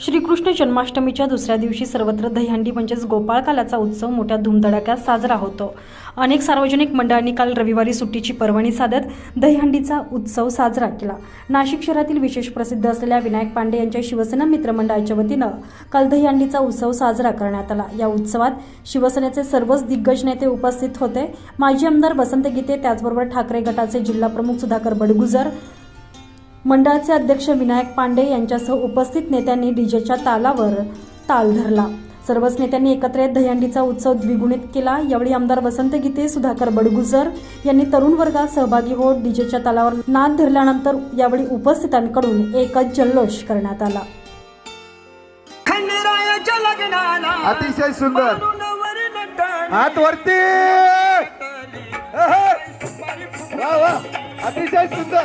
श्रीकृष्ण जन्माष्टमीच्या दुसऱ्या दिवशी सर्वत्र दहीहंडी म्हणजेच गोपाळकालाचा उत्सव मोठ्या धुमधडाक्यात साजरा होतो. अनेक सार्वजनिक मंडळांनी काल रविवारी सुट्टीची पर्वणी साधत दहीहंडीचा उत्सव साजरा केला. नाशिक शहरातील विशेष प्रसिद्ध असलेल्या विनायक पांडे यांच्या शिवसेना मित्रमंडळाच्या वतीनं काल दहीहंडीचा उत्सव साजरा करण्यात आला. या उत्सवात शिवसेनेचे सर्वच दिग्गज नेते उपस्थित होते. माजी आमदार वसंत गीते त्याचबरोबर ठाकरे गटाचे जिल्हाप्रमुख सुधाकर बडगुजर मंडळाचे अध्यक्ष विनायक पांडे यांच्यासह उपस्थित नेत्यांनी डीजेच्या तालावर ताल धरला. सर्वच नेत्यांनी एकत्र येत दहीहंडीचा उत्सव द्विगुणित केला. यावेळी आमदार वसंत गीते सुधाकर बडगुजर यांनी तरुण वर्गात सहभागी होत डीजेच्या तालावर नाद धरल्यानंतर यावेळी उपस्थितांकडून एकच जल्लोष करण्यात आला. अतिशय सुंदर. हात वरती. अतिशय सुंदर.